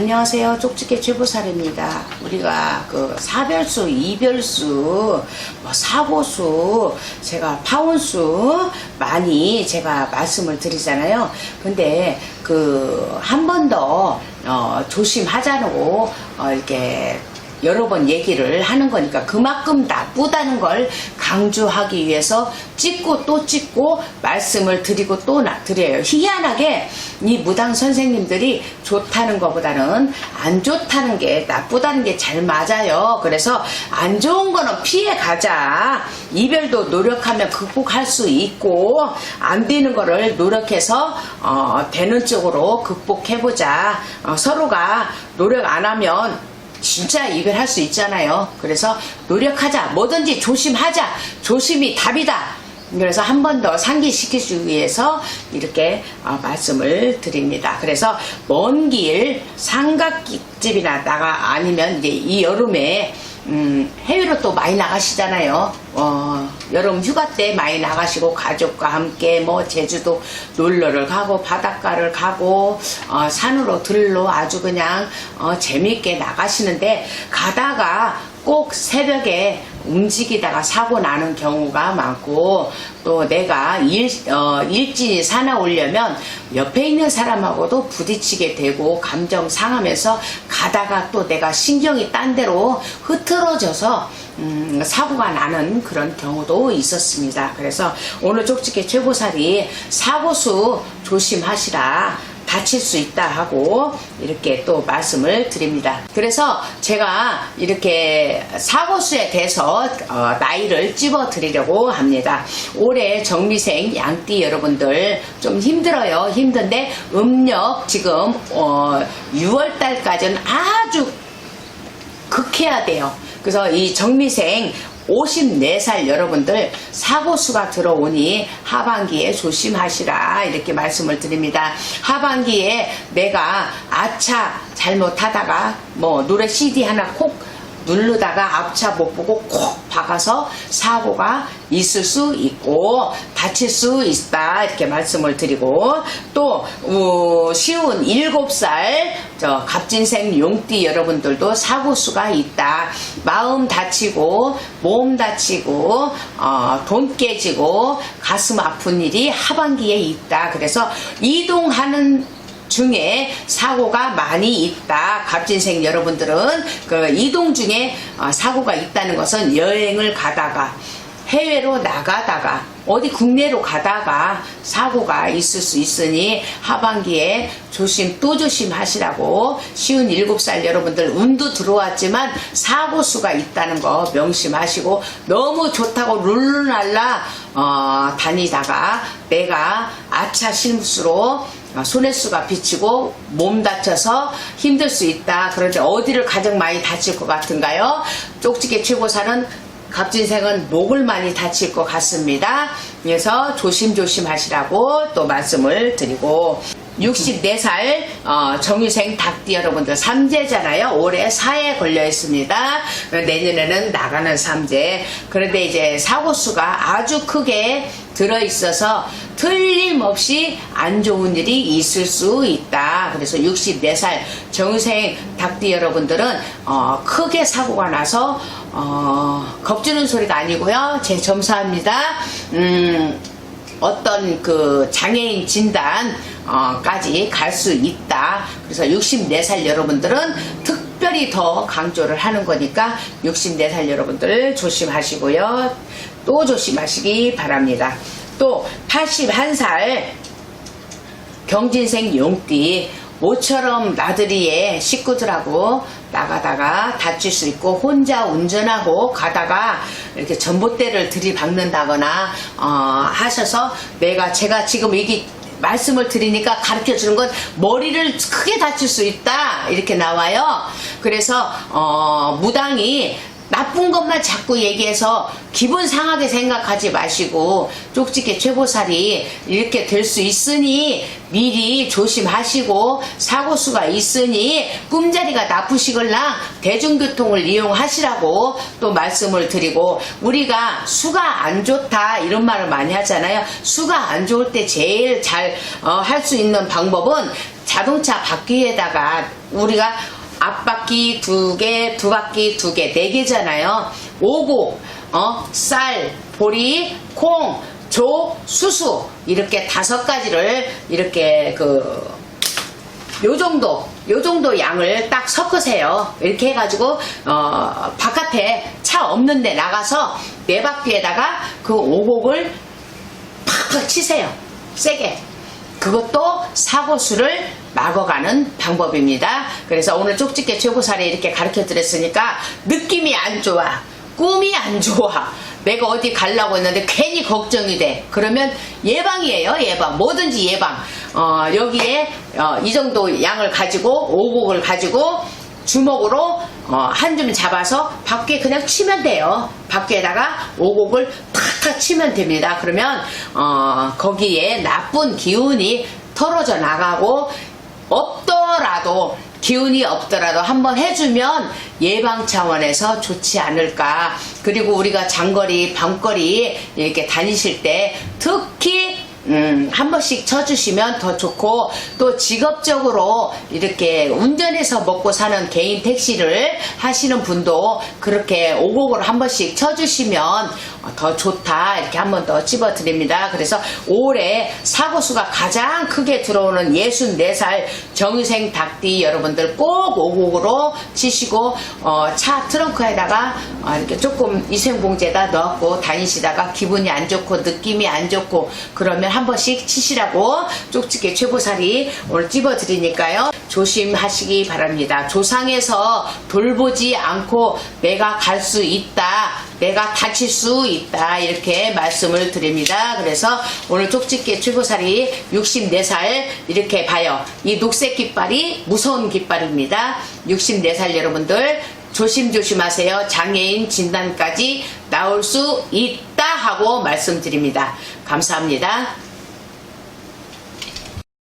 안녕하세요. 쪽집게 주부살입니다. 우리가 그 사별수, 이별수, 뭐 사고수, 제가 파혼수 많이 제가 말씀을 드리잖아요. 근데 그 한 번더 어, 조심하자고 어, 이렇게 여러 번 얘기를 하는 거니까 그만큼 나쁘다는 걸 강조하기 위해서 찍고 또 찍고 말씀을 드리고 또 나- 드려요. 희한하게 이 무당 선생님들이 좋다는 것보다는 안 좋다는 게 나쁘다는 게 잘 맞아요. 그래서 안 좋은 거는 피해 가자. 이별도 노력하면 극복할 수 있고 안 되는 거를 노력해서 어, 되는 쪽으로 극복해보자. 어, 서로가 노력 안 하면 진짜 이별할 수 있잖아요. 그래서 노력하자. 뭐든지 조심하자. 조심이 답이다. 그래서 한 번 더 상기시키기 위해서 이렇게 어, 말씀을 드립니다. 그래서 먼 길 삼각집이나 나가 아니면 이제 이 여름에 음, 해외로 또 많이 나가시잖아요. 어, 여름 휴가 때 많이 나가시고 가족과 함께 뭐 제주도 놀러를 가고 바닷가를 가고 어, 산으로 들러 아주 그냥 어, 재밌게 나가시는데 가다가 꼭 새벽에 움직이다가 사고 나는 경우가 많고 또 내가 일, 어, 일진이 사나오려면 옆에 있는 사람하고도 부딪히게 되고 감정 상하면서 가다가 또 내가 신경이 딴 데로 흐트러져서 음, 사고가 나는 그런 경우도 있었습니다. 그래서 오늘 쪽집게 최고살이 사고수 조심하시라. 다칠 수 있다 하고 이렇게 또 말씀을 드립니다. 그래서 제가 이렇게 사고수에 대해서 어, 나이를 찝어 드리려고 합니다. 올해 정미생 양띠 여러분들 좀 힘들어요. 힘든데 음력 지금 어, 6월 달까지는 아주 극해야 돼요. 그래서 이 정미생 54살 여러분들 사고수가 들어오니 하반기에 조심하시라 이렇게 말씀을 드립니다. 하반기에 내가 아차 잘못하다가 뭐 노래 CD 하나 콕 누르다가 앞차 못 보고 콕 박아서 사고가 있을 수 있고 다칠 수 있다. 이렇게 말씀을 드리고 또 어, 쉬운 7살 저 갑진생 용띠 여러분들도 사고 수가 있다. 마음 다치고 몸 다치고 어, 돈 깨지고 가슴 아픈 일이 하반기에 있다. 그래서 이동하는 중에 사고가 많이 있다. 갑진생 여러분들은 그 이동 중에 어, 사고가 있다는 것은 여행을 가다가 해외로 나가다가 어디 국내로 가다가 사고가 있을 수 있으니 하반기에 조심 또 조심하시라고 쉬운 7살 여러분들 운도 들어왔지만 사고 수가 있다는 거 명심하시고 너무 좋다고 룰루랄라 어, 다니다가 내가 아차 실수로 아, 손해수가 비치고 몸 다쳐서 힘들 수 있다. 그런데 어디를 가장 많이 다칠 것 같은가요? 쪽지게 최고사는 갑진생은 목을 많이 다칠 것 같습니다. 그래서 조심조심 하시라고 또 말씀을 드리고 64살 어, 정유생 닭띠 여러분들 삼재잖아요. 올해 4에 걸려 있습니다. 내년에는 나가는 삼재. 그런데 이제 사고수가 아주 크게 들어 있어서 틀림없이 안 좋은 일이 있을 수 있다. 그래서 64살 정유생 닭띠 여러분들은 어, 크게 사고가 나서 어, 겁주는 소리가 아니고요. 제 점수합니다. 음, 어떤 그 장애인 진단 까지 갈 수 있다. 그래서 64살 여러분들은 특별히 더 강조를 하는 거니까 64살 여러분들 조심하시고요. 또 조심하시기 바랍니다. 또 81살 경진생 용띠 모처럼 나들이에 식구들하고 나가다가 다칠 수 있고 혼자 운전하고 가다가 이렇게 전봇대를 들이박는다거나 어, 하셔서 내가 제가 지금 이게 말씀을 드리니까 가르쳐 주는 건 머리를 크게 다칠 수 있다 이렇게 나와요. 그래서 어, 무당이 나쁜 것만 자꾸 얘기해서 기분 상하게 생각하지 마시고 쪽집게 최고살이 이렇게 될 수 있으니 미리 조심하시고 사고수가 있으니 꿈자리가 나쁘시걸랑 대중교통을 이용하시라고 또 말씀을 드리고 우리가 수가 안 좋다 이런 말을 많이 하잖아요. 수가 안 좋을 때 제일 잘 할수 있는 방법은 자동차 바퀴에다가 우리가 앞바퀴 두 개, 두 바퀴 두 개, 네 개잖아요. 오곡, 어, 쌀, 보리, 콩, 조, 수수 이렇게 다섯 가지를 이렇게 그 요 정도, 요 정도 양을 딱 섞으세요. 이렇게 해가지고, 어, 바깥에 차 없는 데 나가서 네 바퀴에다가 그 오곡을 팍팍 치세요. 세게. 그것도 사고수를 막아가는 방법입니다. 그래서 오늘 쪽집게 최고사리 이렇게 가르쳐 드렸으니까 느낌이 안 좋아. 꿈이 안 좋아. 내가 어디 가려고 했는데 괜히 걱정이 돼. 그러면 예방이에요, 예방. 뭐든지 예방. 어, 여기에 어, 이 정도 양을 가지고 오곡을 가지고 주먹으로 어, 한 줌 잡아서 밖에 그냥 치면 돼요. 밖에다가 오곡을 탁탁 치면 됩니다. 그러면 어, 거기에 나쁜 기운이 털어져 나가고 없더라도 기운이 없더라도 한번 해주면 예방 차원에서 좋지 않을까. 그리고 우리가 장거리, 밤거리 이렇게 다니실 때 특히 음, 한 번씩 쳐주시면 더 좋고 또 직업적으로 이렇게 운전해서 먹고 사는 개인 택시를 하시는 분도 그렇게 오곡을 한 번씩 쳐주시면 더 좋다 이렇게 한 번더 찝어드립니다. 그래서 올해 사고수가 가장 크게 들어오는 64살 정유생 닭띠 여러분들 꼭 오곡으로 치시고 어, 차 트렁크에다가 어, 이렇게 조금 위생봉지에다 넣고 다니시다가 기분이 안 좋고 느낌이 안 좋고 그러면 한 번씩 치시라고 쪽집게 최고살이 오늘 찝어드리니까요. 조심하시기 바랍니다. 조상에서 돌보지 않고 내가 갈 수 있다. 내가 다칠 수 있다. 이렇게 말씀을 드립니다. 그래서 오늘 쪽집게 최고살이 64살 이렇게 봐요. 이 녹색 깃발이 무서운 깃발입니다. 64살 여러분들 조심조심하세요. 장애인 진단까지 나올 수 있다 하고 말씀드립니다. 감사합니다.